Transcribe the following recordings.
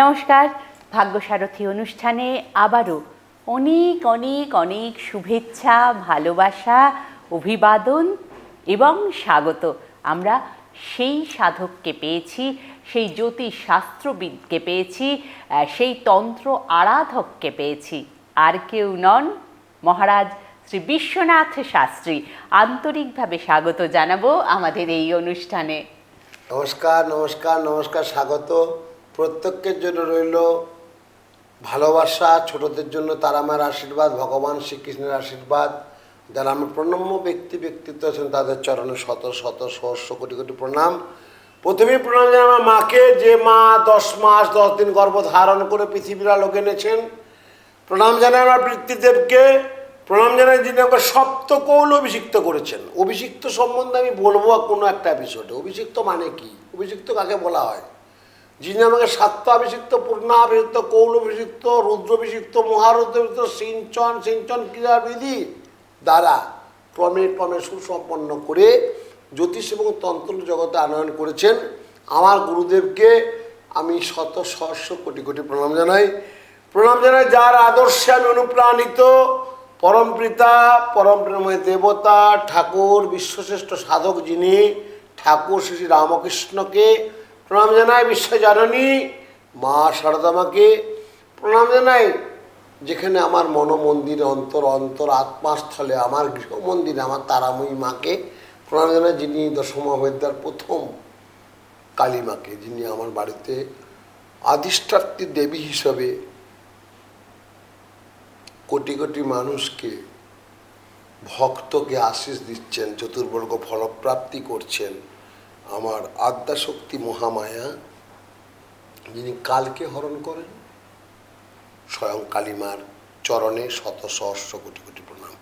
নমস্কার। ভাগ্যসারথী অনুষ্ঠানে আবারও অনেক অনেক অনেক শুভেচ্ছা, ভালোবাসা, অভিবাদন এবং স্বাগত। আমরা সেই সাধককে পেয়েছি, সেই জ্যোতিষ শাস্ত্রবিদকে পেয়েছি সেই তন্ত্র আরাধককে পেয়েছি। আর কেউ নন। মহারাজ শ্রী বিশ্বনাথ শাস্ত্রী, আন্তরিকভাবে স্বাগত জানাব আমাদের এই অনুষ্ঠানে। নমস্কার নমস্কার নমস্কার, স্বাগত। প্রত্যেকের জন্য রইল ভালোবাসা, ছোটদের জন্য তারা আমার আশীর্বাদ, ভগবান শ্রীকৃষ্ণের আশীর্বাদ, যারা আমার প্রণম্য ব্যক্তি, ব্যক্তিত্ব আছেন, তাদের চরণে শত শত, সহস্র কোটি কোটি প্রণাম। প্রথমেই প্রণাম জানাই আমার মাকে, যে মা দশ মাস, দশ দিন গর্ভ ধারণ করে পৃথিবীর আলোকে এনেছেন। প্রণাম জানাই আমার বৃত্তিদেবকে প্রণাম জানাই যিনি আমাকে সপ্তকৌল অভিষিক্ত করেছেন। অভিষিক্ত সম্বন্ধে আমি বলব কোনো একটা এপিসোডে। অভিষিক্ত মানে কি? অভিষিক্ত কাকে বলা হয়? যিনি আমাকে সাত্য অভিষিক্ত পূর্ণাভিষিক্ত কৌল অভিষিক্ত রুদ্রাভিষিক্ত মহারুদ্র অভিষিক্ত, সিঞ্চন সিঞ্চন ক্রীড়াবিধি দ্বারা ক্রমে ক্রমে সুসম্পন্ন করে জ্যোতিষ এবং তন্ত্র জগতে আনয়ন করেছেন। আমার গুরুদেবকে আমি শত সহস্র কোটি কোটি প্রণাম জানাই। প্রণাম জানাই যার আদর্শে আমি অনুপ্রাণিত। পরম পিতা, পরম প্রেময় দেবতা, ঠাকুর, বিশ্বশ্রেষ্ঠ সাধক যিনি, ঠাকুর শ্রী রামকৃষ্ণকে প্রণাম জানাই বিশ্বজননী মা শারদামাকে। প্রণাম জানাই যেখানে আমার মনোমন্দিরে অন্তর অন্তর আত্মাস্থলে আমার গৃহমন্দিরে আমার তারাময়ী মাকে। প্রণাম জানাই যিনি দশমহাবিদ্যার প্রথম কালী মাকে, যিনি আমার বাড়িতে আদিষ্ঠাত্রী দেবী হিসাবে কোটি কোটি মানুষকে, ভক্তকে আশিস দিচ্ছেন, চতুর্বর্গ ফলপ্রাপ্তি করছেন। আমার আদ্যাশক্তি মহামায়া, যিনি কালকে হরণ করেন, স্বয়ং কালিমার চরণে শত সহস্র কোটি কোটি প্রণাম।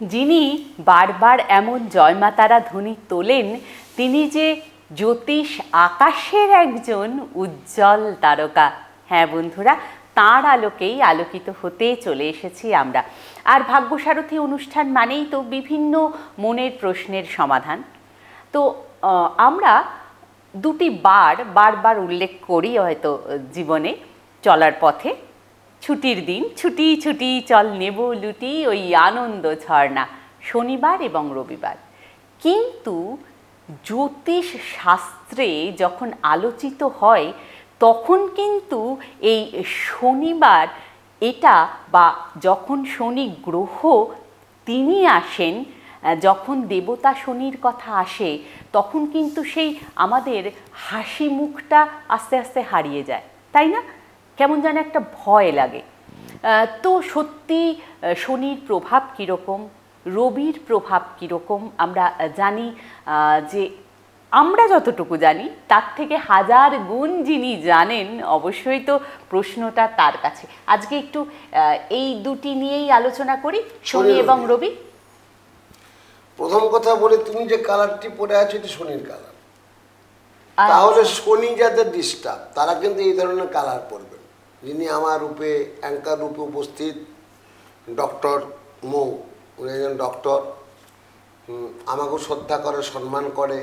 যিনি বারবার এমন জয়মাতারা ধ্বনি তোলেন, তিনি যে জ্যোতিষ আকাশের একজন উজ্জ্বল তারকা। হ্যাঁ বন্ধুরা, তাঁর আলোকেই আলোকিত হতে চলে এসেছি আমরা। আর ভাগ্যসারথী অনুষ্ঠান মানেই তো বিভিন্ন মনের প্রশ্নের সমাধান। তো আমরা দুটি বার, বারবার উল্লেখ করি হয়তো জীবনে চলার পথে। ছুটির দিন, ছুটি ছুটি, চল নেব, লুটি, ওই আনন্দ, ঝর্ণা, শনিবার এবং রবিবার। কিন্তু জ্যোতিষ শাস্ত্রে যখন আলোচিত হয়, তখন কিন্তু এই শনিবার এটা বা যখন শনি গ্রহ তিনি আসেন যখন দেবতা শনির কথা আসে তখন কিন্তু সেই আমাদের হাসি মুখটা আস্তে আস্তে হারিয়ে যায় তাই না? কেমন যেন একটা ভয় লাগে। তো সত্যি শনির প্রভাব কীরকম রবির প্রভাব কীরকম আমরা জানি যে আমরা যতটুকু জানি তার থেকে হাজার গুণ যিনি জানেন অবশ্যই তো প্রশ্নটা তার কাছে। আজকে একটু এই দুটি নিয়েই আলোচনা করি শনি শনি এবং রবি। প্রথম কথা বলে তুমি যে কালারটি পরে আছো এটি শনির কালার। আচ্ছা। তাহলে শনি যাদের ডিস্টার্ব তারা কিন্তু এই ধরনের কালার পরবেন যিনি আমার রূপে অ্যাঙ্কার রূপে উপস্থিত ডক্টর মৌ উনি একজন ডক্টর আমাকেও শ্রদ্ধা করে সম্মান করে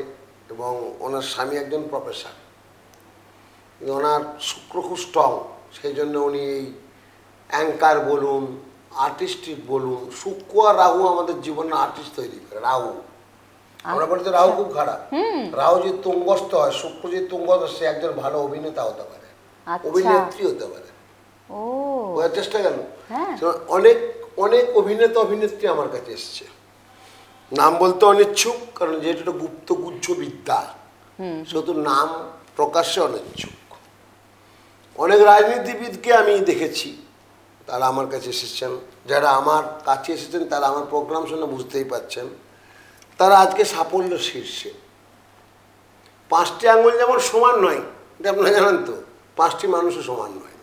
এবং ওনার স্বামী একজন প্রফেসর ওনার শুক্র খুব স্ট্রং সেই জন্য উনি এই অ্যাঙ্কার বলুন আর্টিস্টিক বলুন শুক্র আর রাহু আমাদের জীবনে আর্টিস্ট তৈরি করে রাহু। আমরা বলি তো রাহু খুব খারাপ। রাহু যে তুঙ্গস্থ হয় শুক্র যে তুঙ্গস্থ সে একজন ভালো অভিনেতা হতে পারে আচ্ছা। অভিনেত্রী হতে পারে। ও। বোঝার চেষ্টা গেল হ্যাঁ। অনেক অনেক অভিনেতা অভিনেত্রী আমার কাছে এসছে। নাম বলতে অনিচ্ছুক কারণ যেহেতু একটা গুপ্ত গুচ্ছ বিদ্যা সেহেতু নাম প্রকাশ্যে অনিচ্ছুক। অনেক রাজনীতিবিদকে আমি দেখেছি। তারা আমার কাছে এসেছেন। যারা আমার কাছে এসেছেন, তারা আমার প্রোগ্রাম শুনে বুঝতেই পাচ্ছেন তারা আজকে সাফল্য শীর্ষে। পাঁচটি আঙুল যেমন সমান নয় এটা আপনারা জানেন তো, পাঁচটি মানুষও সমান নয়।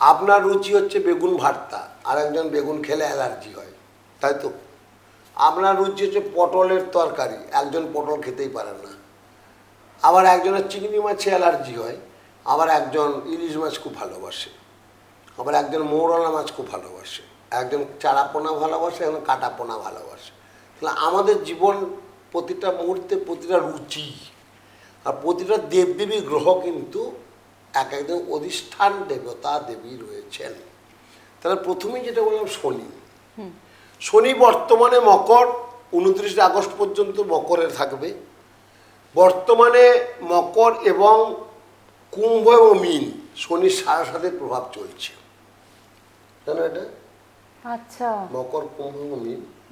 আপনার রুচি হচ্ছে বেগুন ভর্তা আর একজন বেগুন খেলে অ্যালার্জি হয়, তাই তো? আপনার রুচি হচ্ছে পটলের তরকারি, একজন পটল খেতেই পারেন না। আবার একজনের চিংড়ি মাছে অ্যালার্জি হয়, আবার একজন ইলিশ মাছ খুব ভালোবাসে। আবার একজন মৌরলা মাছ খুব ভালোবাসে একজন চারাপোনা ভালোবাসে একজন কাটাপোনা ভালোবাসে। তাহলে আমাদের জীবন প্রতিটা মুহূর্তে প্রতিটা রুচি আর প্রতিটা দেবদেবী গ্রহ কিন্তু এক একজন অধিষ্ঠান দেবতা দেবী রয়েছেন। তাহলে প্রথমেই যেটা বললাম শনি। শনি বর্তমানে মকর উনত্রিশে আগস্ট পর্যন্ত মকরে থাকবে। বর্তমানে মকর এবং কুম্ভ এবং মিন শনির সারা সাথে প্রভাব চলছে। জানো এটা? আচ্ছা। মকর কুম্ভ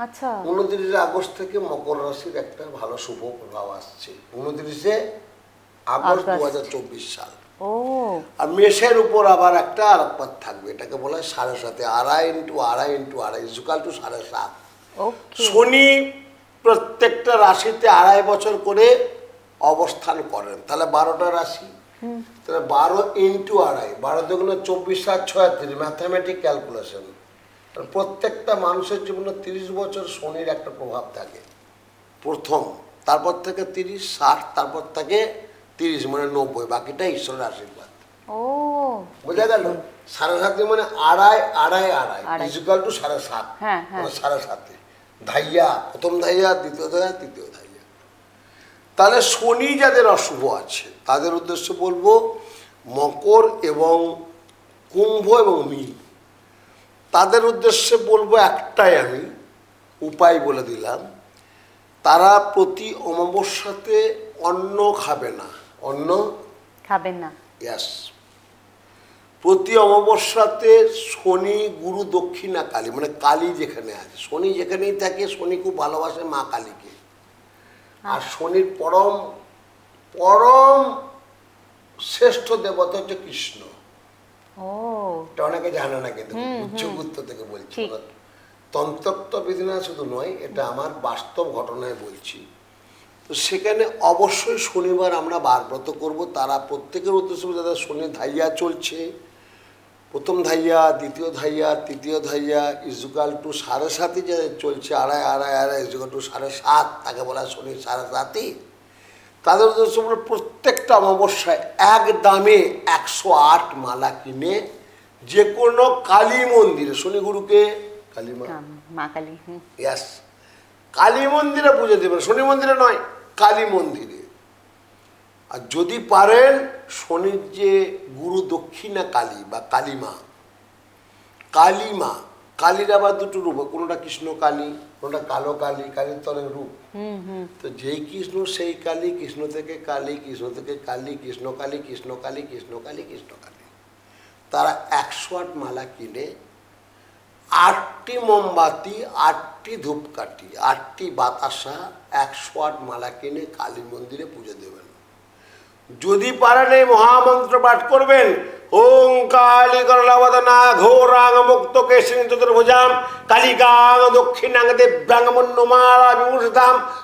আচ্ছা। উনত্রিশে আগস্ট থেকে মকর রাশির একটা ভালো শুভ প্রভাব আসছে। উনত্রিশে আগস্ট দু হাজার চব্বিশ সাল। আর মেষের উপর আবার একটা আলোকপাত থাকবে। এটাকে বলা হয় সাড়ে সাতে আড়াই ইন্টু আড়াই ইন্টু আড়াই ইজুকাল টু সাড়ে সাত। শনি প্রত্যেকটা রাশিতে আড়াই বছর করে অবস্থান করেন। তাহলে বারোটা রাশি তাহলে বারো ইন্টু আড়াই বারো দুগুণ চব্বিশ সাত ছয়াত্রিশ ম্যাথামেটিক ক্যালকুলেশন প্রত্যেকটা মানুষের জীবনে তিরিশ বছর শনির একটা প্রভাব থাকে। প্রথম তারপর থেকে তিরিশ ষাট তারপর থেকে তিরিশ মানে নব্বই বাকিটা ঈশ্বরের আশীর্বাদ। বোঝা গেল সাড়ে সাতে মানে আড়াই আড়াই আড়াই। আড়াই। ইজিক্যাল টু সাড়ে সাত। হ্যাঁ, হ্যাঁ। মানে সাড়ে সাতে। ধাইয়া প্রথম ধাইয়া দ্বিতীয় ধাইয়া তৃতীয় ধাইয়া। তাহলে শনি যাদের অশুভ আছে তাদের উদ্দেশ্যে বলব মকর এবং কুম্ভ এবং মীন। তাদের উদ্দেশ্যে বলব একটাই আমি উপায় বলে দিলাম তারা প্রতি অমাবস্যাতে অন্ন খাবে না। অন্ন? খাবে না। ইয়াস প্রতি অমাবস্যাতে শনি গুরু দক্ষিণা কালী মানে কালী যেখানে আছে শনি যেখানেই থাকে শনি খুব ভালোবাসে মা কালীকে। আর শনির পরম পরম শ্রেষ্ঠ দেবতা হচ্ছে কৃষ্ণ। এটা অনেকে জানে না কিন্তু উচ্চগুত্ত থেকে বলছি। তন্ত্রত্ব শুধু নয় এটা আমার বাস্তব ঘটনায় বলছি। তো সেখানে অবশ্যই শনিবার আমরা বারব্রত করব তারা প্রত্যেকের উদ্দেশ্য যাদের শনি ধাইয়া চলছে। প্রথম ধাইয়া দ্বিতীয় ধাইয়া তৃতীয় ধাইয়া ইজুকাল টু সাড়ে সাতই যে চলছে আড়াই আড়াই আড়াই ইজুকাল টু সাড়ে সাত তাকে বলা হয় শনি সাড়ে সাতই। তাদের প্রত্যেকটা অমাবস্যায় এক দামে একশো আট মালা কিনে যে কোনো কালী মন্দিরে শনিগুরুকে কালীমা কাম, মা কালী ইয়াস কালী মন্দিরে পুজো দেবেন শনি মন্দিরে নয় কালী মন্দিরে। আর যদি পারেন শনির যে গুরু দক্ষিণা কালী বা কালীমা কালীমা কালীর আবার দুটো রূপ কোনোটা কৃষ্ণ কালী কোনোটা কালো কালী কালীর তো অনেক রূপ। হুম হুম। তো যেই কৃষ্ণ সেই কালী কৃষ্ণ থেকে কালী কৃষ্ণ থেকে কালী কৃষ্ণ কালী কৃষ্ণ কালী কৃষ্ণ কালী কৃষ্ণ কালী। তারা একশো আট মালা কিনে আটটি মোমবাতি আটটি ধূপকাঠি আটটি বাতাসা একশো আট মালা কিনে কালী মন্দিরে পুজো দেবেন। যদি পারেন এই মহামন্ত্র পাঠ করবেন। ওং কালী করলাবদনা ঘোরাং মুক্ত কেশিং চতুর্ভুজাম কালিকাং দক্ষিণাং দিব্যাং মন্নুমালা বিভূষিতাম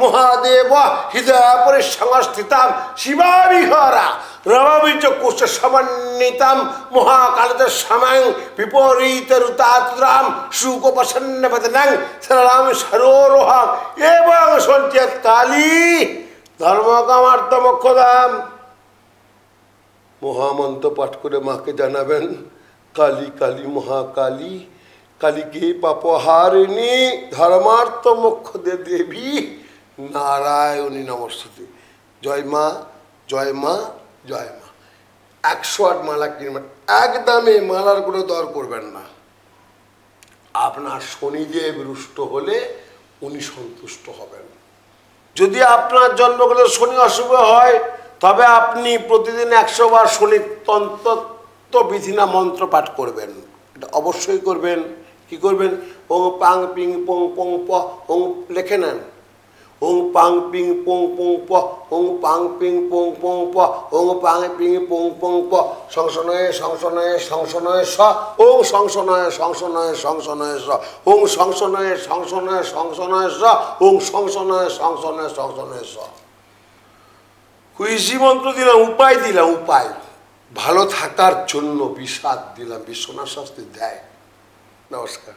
মহাদেব হৃদয় পরিসংস্থিতাম শিবাবিহরা রমবিচ কুশ সমন্বিতাম মহাকালতে সমং বিপরীত রুতাত্রাম সুকোপসন্ন বদনাং সরলাম সরোরোহম এবং সঞ্চয় কালী ধর্মকামার্থ মোক্ষদাম মহামন্ত্র পাঠ করে মাকে জানাবেন। কালী কালী মহাকালী কালীকে পাপহারিণী, ধর্মার্থ মোক্ষ দেবী, নারায়ণী নমস্তে জয় মা জয় মা জয় মা। একশো আট মালা কিনবেন। একদমে মালার কোনো দর করবেন না। আপনার শনিদেব রুষ্ট হলে উনি সন্তুষ্ট হবেন। যদি আপনার জন্মকালে শনি অশুভ হয়, তবে আপনি প্রতিদিন একশো বার শনি তন্ত্র বিধিনা মন্ত্র পাঠ করবেন। এটা অবশ্যই করবেন। কি করবেন? ওং পাং পিং পং পং প, ওং লেখে নেন। ওং পাং পিং পোং পোং প, ওং পাং পিং পোং পোং প, ওং পাং পিং পোং পোং প সংশনয়ে সংশনয়ে সংশনয়ে স, ওং সংশনয়ে সংশনয়ে সংশনয়ে স, ওং সংশনয়ে সংশনয়ে সংশনয়ে স, ওং সংশনয়ে সংশনয়ে সংশনয়ে স। কুইজি মন্ত্র দিলাম, উপায় দিলাম, উপায়। ভালো থাকার জন্য বিষাদ দিলাম বিশ্বনাথ শাস্তি দেয়। নমস্কার।